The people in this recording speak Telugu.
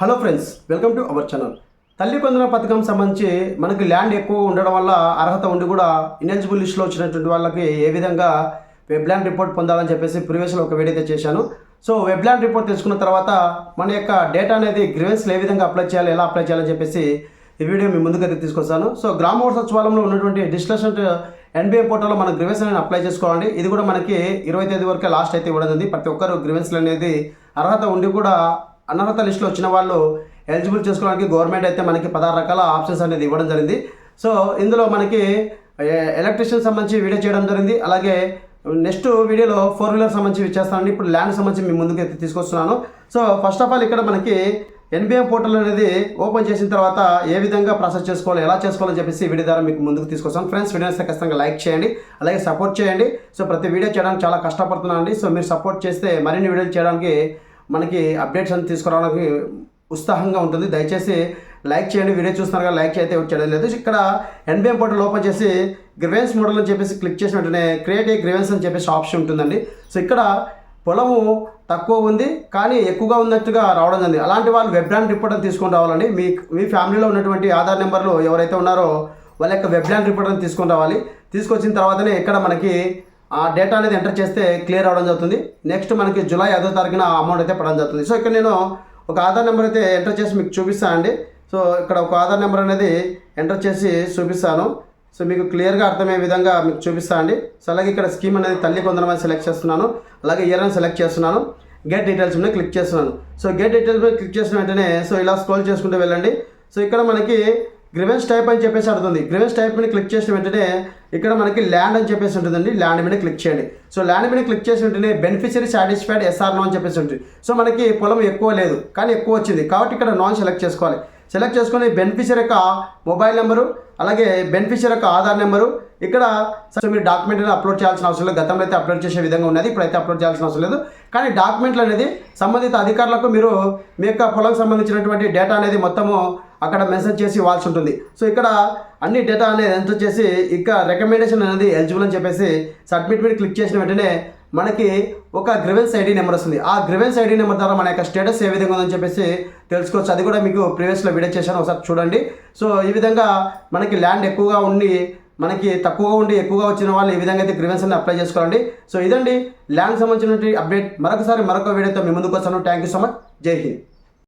Hello friends welcome to our channel. తల్లి పొందిన పథకం సంబంధించి మనకి ల్యాండ్ ఎక్కువ ఉండడం వల్ల అర్హత ఉండి కూడా ఇనెలిజిబుల్ లిస్ట్లో వచ్చినటువంటి వాళ్ళకి ఏ విధంగా వెబ్ ల్యాండ్ రిపోర్ట్ పొందాలని చెప్పేసి ప్రీవియస్లో ఒక వీడియో అయితే చేశాను. సో వెబ్ ల్యాండ్ రిపోర్ట్ తెచ్చుకున్న తర్వాత మన యొక్క డేటా అనేది గ్రీవెన్స్లో ఏ విధంగా అప్లై చేయాలి ఎలా అప్లై చేయాలని చెప్పేసి ఈ వీడియో మీ ముందుకైతే తీసుకొస్తాను. సో గ్రామ సచివాలయంలో ఉన్నటువంటి డిస్కషన్ ఎన్బిఏ పోర్టల్లో మన గ్రివెన్స్ అనేది అప్లై చేసుకోవాలండి. ఇది కూడా మనకి ఇరవై తేదీ వరకే లాస్ట్ అయితే ఇవ్వడం ప్రతి ఒక్కరు గ్రివెన్స్లు అనేది అర్హత ఉండి కూడా అనర్హత లిస్టులో వచ్చిన వాళ్ళు ఎలిజిబుల్ చేసుకోవడానికి గవర్నమెంట్ అయితే మనకి పదహారు రకాల ఆప్షన్స్ అనేది ఇవ్వడం జరిగింది. సో ఇందులో మనకి ఎలక్ట్రిషియన్ సంబంధించి వీడియో చేయడం జరిగింది. అలాగే నెక్స్ట్ వీడియోలో ఫోర్ వీలర్ సంబంధించి చేస్తానండి ఇప్పుడు ల్యాండ్ సంబంధించి మీ ముందుకు అయితే తీసుకొస్తున్నాను. సో ఫస్ట్ ఆఫ్ ఆల్ ఇక్కడ మనకి ఎన్బిఎం పోర్టల్ అనేది ఓపెన్ చేసిన తర్వాత ఏ విధంగా ప్రాసెస్ చేసుకోవాలి ఎలా చేసుకోవాలని చెప్పేసి వీడియో ద్వారా మీకు ముందుకు తీసుకొస్తాను. ఫ్రెండ్స్ వీడియోస్ ఖచ్చితంగా లైక్ చేయండి అలాగే సపోర్ట్ చేయండి. సో ప్రతి వీడియో చేయడానికి చాలా కష్టపడుతున్నాను అండి సో మీరు సపోర్ట్ చేస్తే మరిన్ని వీడియోలు చేయడానికి మనకి అప్డేట్స్ అని తీసుకురావడానికి ఉత్సాహంగా ఉంటుంది. దయచేసి లైక్ చేయండి. వీడియో చూస్తున్నారు కదా లైక్ అయితే చేయడం లేదు. ఇక్కడ ఎన్బిఎం పోర్టల్ ఓపెన్ చేసి గ్రివెన్స్ మోడల్ అని చెప్పేసి క్లిక్ చేసిన వెంటనే క్రియేట్ ఏ గ్రివెన్స్ అని చెప్పేసి ఆప్షన్ ఉంటుందండి. సో ఇక్కడ పొలము తక్కువ ఉంది కానీ ఎక్కువగా ఉన్నట్టుగా రావడం జరిగింది. అలాంటి వాళ్ళు వెబ్ ల్యాండ్ రిపోర్ట్ అని తీసుకొని రావాలండి. మీ మీ ఫ్యామిలీలో ఉన్నటువంటి ఆధార్ నెంబర్లు ఎవరైతే ఉన్నారో వాళ్ళ యొక్క వెబ్ ల్యాండ్ రిపోర్ట్ అని తీసుకొని రావాలి. తీసుకొచ్చిన తర్వాతనే ఇక్కడ మనకి ఆ డేటా అనేది ఎంటర్ చేస్తే క్లియర్ అవడం జరుగుతుంది. నెక్స్ట్ మనకి జూలై ఐదో తారీఖున అమౌంట్ అయితే పడడం జరుగుతుంది. సో ఇక్కడ నేను ఒక ఆధార్ నెంబర్ అయితే ఎంటర్ చేసి మీకు చూపిస్తాను అండి. సో ఇక్కడ ఒక ఆధార్ నెంబర్ అనేది ఎంటర్ చేసి చూపిస్తాను. సో మీకు క్లియర్గా అర్థమయ్యే విధంగా మీకు చూపిస్తాను అండి. సో అలాగే ఇక్కడ స్కీమ్ అనేది తల్లి కొందరమని సెలెక్ట్ చేస్తున్నాను. అలాగే ఇయర్ అని సెలెక్ట్ చేస్తున్నాను. గెట్ డీటెయిల్స్ మీద క్లిక్ చేస్తున్నాను. సో గెట్ డీటెయిల్స్ మీద క్లిక్ చేసిన వెంటనే సో ఇలా స్క్రోల్ చేసుకుంటూ వెళ్ళండి. సో ఇక్కడ మనకి గ్రివెన్స్ టైప్ అని చెప్పేసి అడుగుతుంది. గ్రివెన్స్ టైప్ మీద క్లిక్ చేసిన వెంటనే ఇక్కడ మనకి ల్యాండ్ అని చెప్పేసి ఉంటుందండి. ల్యాండ్ మీద క్లిక్ చేయండి. సో ల్యాండ్ మీద క్లిక్ చేసిన వెంటనే బెనిఫిషరీ సాటిస్ఫైడ్ ఎస్ఆర్ నో అని చెప్పేసి ఉంటుంది. సో మనకి పొలం ఎక్కువ లేదు కానీ ఎక్కువ వచ్చింది. కాబట్టి ఇక్కడ నాన్ సెలెక్ట్ చేసుకోవాలి. సెలెక్ట్ చేసుకొని బెనిఫిషియర్ యొక్క మొబైల్ నెంబరు అలాగే బెనిఫిషియర్ యొక్క ఆధార్ నెంబరు ఇక్కడ సో మీరు డాక్యుమెంట్ అప్లోడ్ చేయాల్సిన అవసరం లేదు. గతంలో అయితే అప్లోడ్ చేసే విధంగా ఉన్నది ఇప్పుడైతే అప్లోడ్ చేయాల్సిన అవసరం లేదు. కానీ డాక్యుమెంట్లు అనేది సంబంధిత అధికారులకు మీరు మీ యొక్క పొలం సంబంధించినటువంటి డేటా అనేది మొత్తము అక్కడ మెసేజ్ చేసి ఇవ్వాల్సి ఉంటుంది. సో ఇక్కడ అన్ని డేటా అనేది ఎంటర్ చేసి ఇంకా రికమెండేషన్ అనేది ఎలిజిబుల్ అని చెప్పేసి సబ్మిట్ మీద క్లిక్ చేసిన వెంటనే మనకి ఒక గ్రివెన్స్ ఐడి నెంబర్ వస్తుంది. ఆ గ్రివెన్స్ ఐడి నెంబర్ ద్వారా మన యొక్క స్టేటస్ ఏ విధంగా ఉందని చెప్పేసి తెలుసుకోవచ్చు. అది కూడా మీకు ప్రీవియస్లో వీడియో చేశాను. ఒకసారి చూడండి. సో ఈ విధంగా మనకి ల్యాండ్ ఎక్కువగా ఉండి మనకి తక్కువగా ఉండి ఎక్కువగా వచ్చిన వాళ్ళు ఈ విధంగా అయితే గ్రివెన్స్ అని అప్లై చేసుకోవాలండి. సో ఇదండి. ల్యాండ్ సంబంధించినటువంటి అప్డేట్ మరొకసారి మరొక వీడియోతో మీ ముందుకు వస్తాను. థ్యాంక్ యూ సో మచ్ జై హింద్